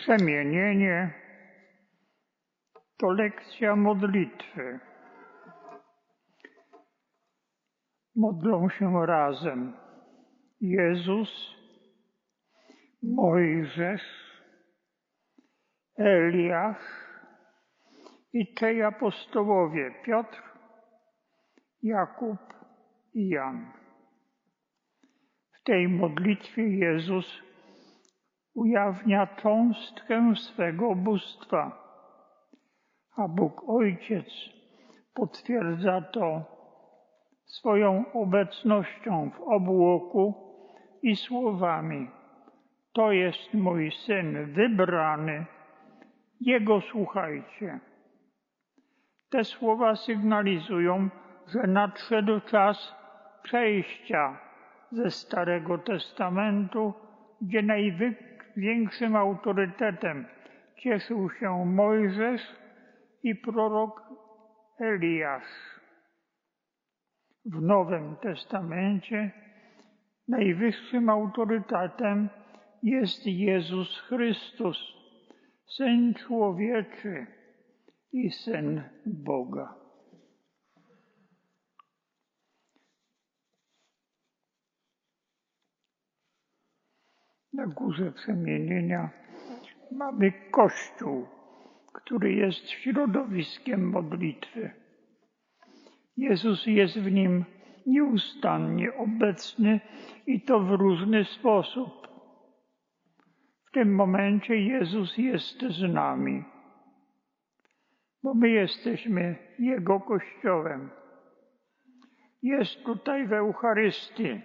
Przemienienie to lekcja modlitwy. Modlą się razem Jezus, Mojżesz, Eliasz i trzej apostołowie Piotr, Jakub i Jan. W tej modlitwie Jezus ujawnia cząstkę swego bóstwa, a Bóg Ojciec potwierdza to swoją obecnością w obłoku i słowami: To jest mój syn wybrany, jego słuchajcie. Te słowa sygnalizują, że nadszedł czas przejścia ze Starego Testamentu, gdzie największym autorytetem cieszył się Mojżesz i prorok Eliasz. W Nowym Testamencie najwyższym autorytetem jest Jezus Chrystus, Syn Człowieczy i Syn Boga. Na górze przemienienia mamy Kościół, który jest środowiskiem modlitwy. Jezus jest w nim nieustannie obecny i to w różny sposób. W tym momencie Jezus jest z nami, bo my jesteśmy Jego Kościołem. Jest tutaj w Eucharystii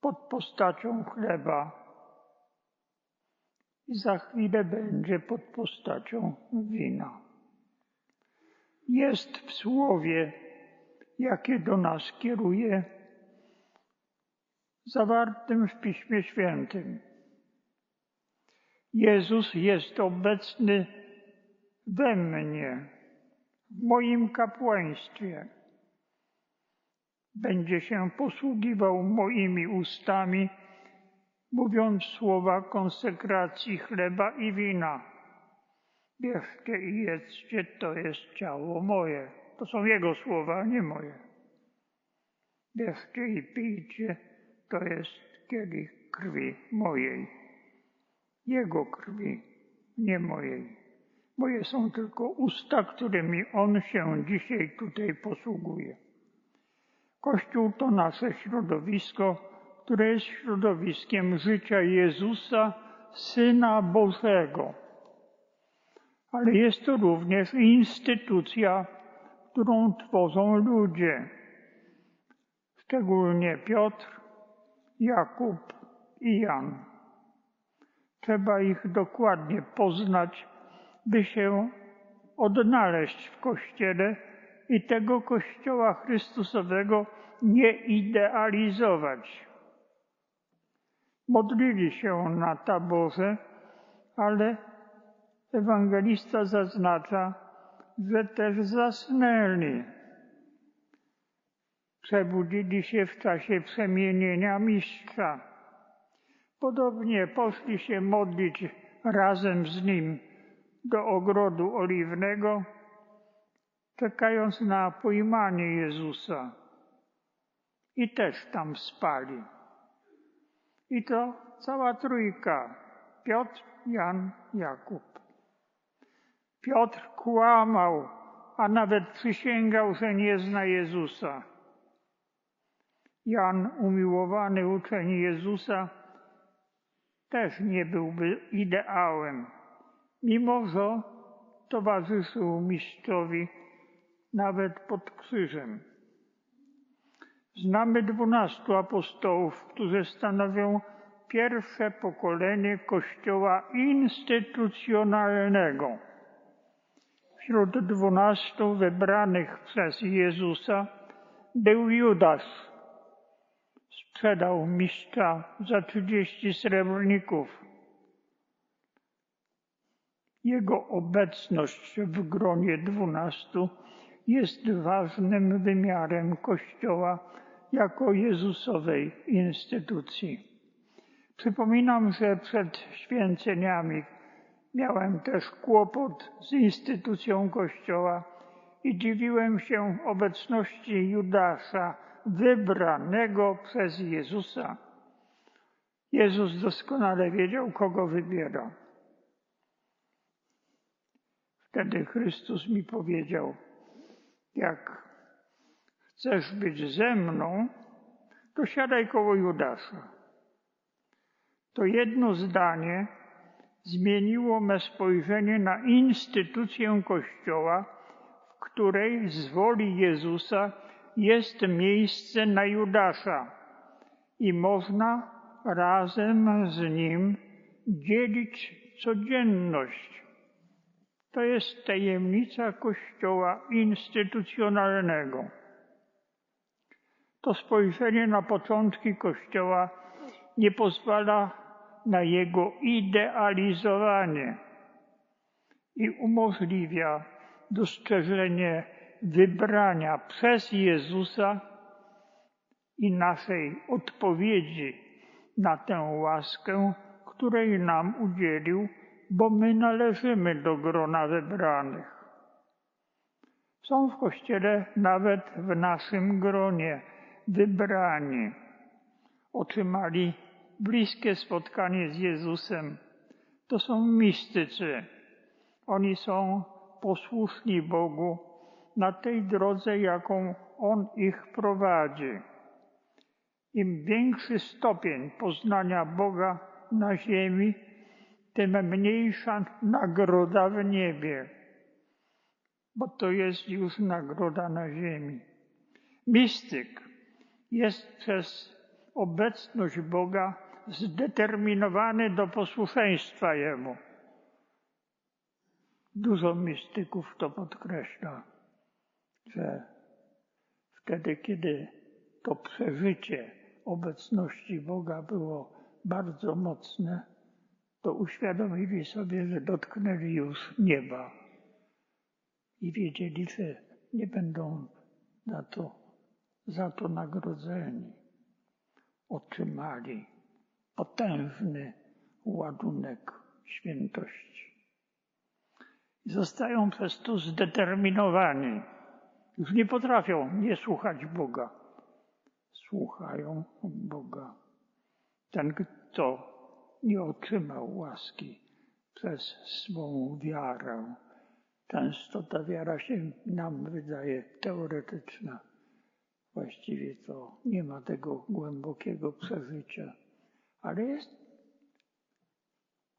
pod postacią chleba i za chwilę będzie pod postacią wina. Jest w słowie, jakie do nas kieruje, zawartym w Piśmie Świętym. Jezus jest obecny we mnie, w moim kapłaństwie. Będzie się posługiwał moimi ustami, mówiąc słowa konsekracji chleba i wina. Bierzcie i jedzcie, to jest ciało moje. To są Jego słowa, nie moje. Bierzcie i pijcie, to jest kielich krwi mojej. Jego krwi, nie mojej. Moje są tylko usta, którymi On się dzisiaj tutaj posługuje. Kościół to nasze środowisko, które jest środowiskiem życia Jezusa, Syna Bożego. Ale jest to również instytucja, którą tworzą ludzie, szczególnie Piotr, Jakub i Jan. Trzeba ich dokładnie poznać, by się odnaleźć w Kościele i tego Kościoła Chrystusowego nie idealizować. Modlili się na taborze, ale ewangelista zaznacza, że też zasnęli. Przebudzili się w czasie przemienienia mistrza. Podobnie poszli się modlić razem z nim do ogrodu oliwnego, czekając na pojmanie Jezusa. I też tam spali. I to cała trójka. Piotr, Jan, Jakub. Piotr kłamał, a nawet przysięgał, że nie zna Jezusa. Jan, umiłowany uczeń Jezusa, też nie byłby ideałem, mimo że towarzyszył mistrzowi nawet pod krzyżem. Znamy dwunastu apostołów, którzy stanowią pierwsze pokolenie Kościoła instytucjonalnego. Wśród dwunastu wybranych przez Jezusa był Judasz. Sprzedał mistrza za trzydzieści srebrników. Jego obecność w gronie dwunastu jest ważnym wymiarem Kościoła jako Jezusowej instytucji. Przypominam, że przed święceniami Miałem też kłopot z instytucją Kościoła i dziwiłem się obecności Judasza, wybranego przez Jezusa. Jezus doskonale wiedział, kogo wybiera. Wtedy Chrystus mi powiedział, jak chcesz być ze mną, to siadaj koło Judasza. To jedno zdanie zmieniło me spojrzenie na instytucję Kościoła, w której z woli Jezusa jest miejsce na Judasza i można razem z nim dzielić codzienność. To jest tajemnica Kościoła instytucjonalnego. To spojrzenie na początki Kościoła nie pozwala na jego idealizowanie i umożliwia dostrzeżenie wybrania przez Jezusa i naszej odpowiedzi na tę łaskę, której nam udzielił, bo my należymy do grona wybranych. Są w Kościele nawet w naszym gronie wybrani. Otrzymali bliskie spotkanie z Jezusem. To są mistycy. Oni są posłuszni Bogu na tej drodze, jaką On ich prowadzi. Im większy stopień poznania Boga na ziemi, tym mniejsza nagroda w niebie, bo to jest już nagroda na ziemi. Mistyk jest przez obecność Boga zdeterminowany do posłuszeństwa Jemu. Dużo mistyków to podkreśla, że wtedy, kiedy to przeżycie obecności Boga było bardzo mocne, to uświadomili sobie, że dotknęli już nieba i wiedzieli, że nie będą na to, za to nagrodzeni. Otrzymali potężny ładunek świętości. I zostają przez to zdeterminowani. Już nie potrafią nie słuchać Boga. Słuchają Boga. Ten, kto nie otrzymał łaski przez swą wiarę. Często ta wiara się nam wydaje teoretyczna. Właściwie to nie ma tego głębokiego przeżycia ale jest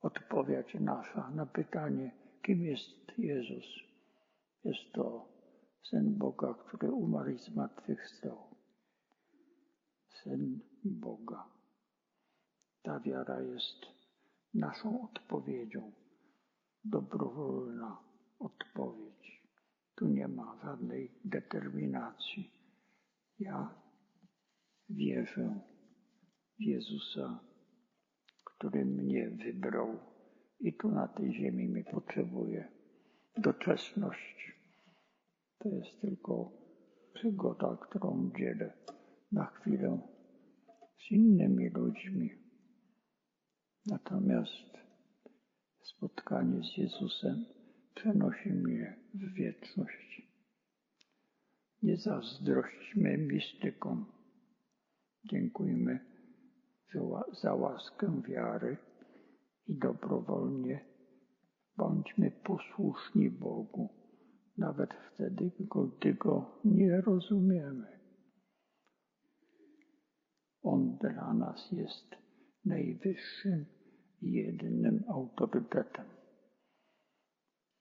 odpowiedź nasza na pytanie, kim jest Jezus. Jest to Syn Boga, który umarł i zmartwychwstał. Syn Boga. Ta wiara jest naszą odpowiedzią. Dobrowolna odpowiedź. Tu nie ma żadnej determinacji. Ja wierzę w Jezusa który mnie wybrał i tu na tej ziemi mnie potrzebuje. Doczesność to jest tylko przygoda, którą dzielę na chwilę z innymi ludźmi. Natomiast spotkanie z Jezusem przenosi mnie w wieczność. Nie zazdrośćmy mistykom. Dziękujmy za łaskę wiary i dobrowolnie bądźmy posłuszni Bogu, nawet wtedy, gdy Go nie rozumiemy. On dla nas jest najwyższym i jedynym autorytetem.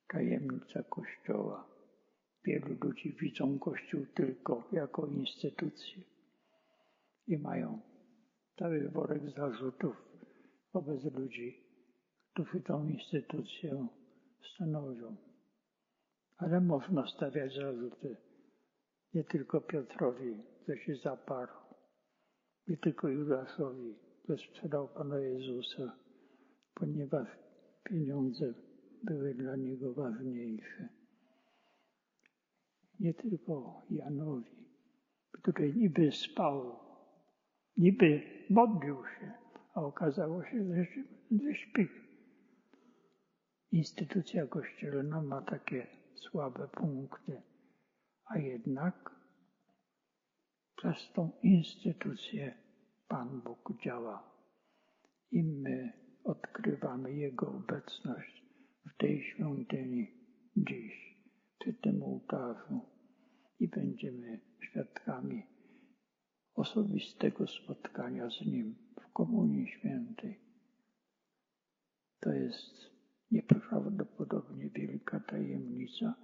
Tajemnica Kościoła. Wielu ludzi widzą Kościół tylko jako instytucję i mają cały worek zarzutów wobec ludzi, którzy tą instytucję stanowią. Ale można stawiać zarzuty nie tylko Piotrowi, kto się zaparł, nie tylko Judaszowi, kto sprzedał Pana Jezusa, ponieważ pieniądze były dla niego ważniejsze. Nie tylko Janowi, który niby spał Niby modlił się, a okazało się, że, śpi. instytucja kościelna ma takie słabe punkty, a jednak przez tą instytucję Pan Bóg działa i my odkrywamy Jego obecność w tej świątyni dziś, przy tym ołtarzu i będziemy świadkami osobistego spotkania z Nim w Komunii Świętej. To jest nieprawdopodobnie wielka tajemnica,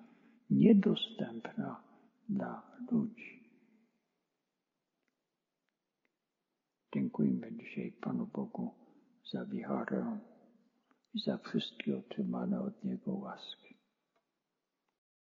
niedostępna dla ludzi. Dziękujmy dzisiaj Panu Bogu za wicharę i za wszystkie otrzymane od Niego łaski.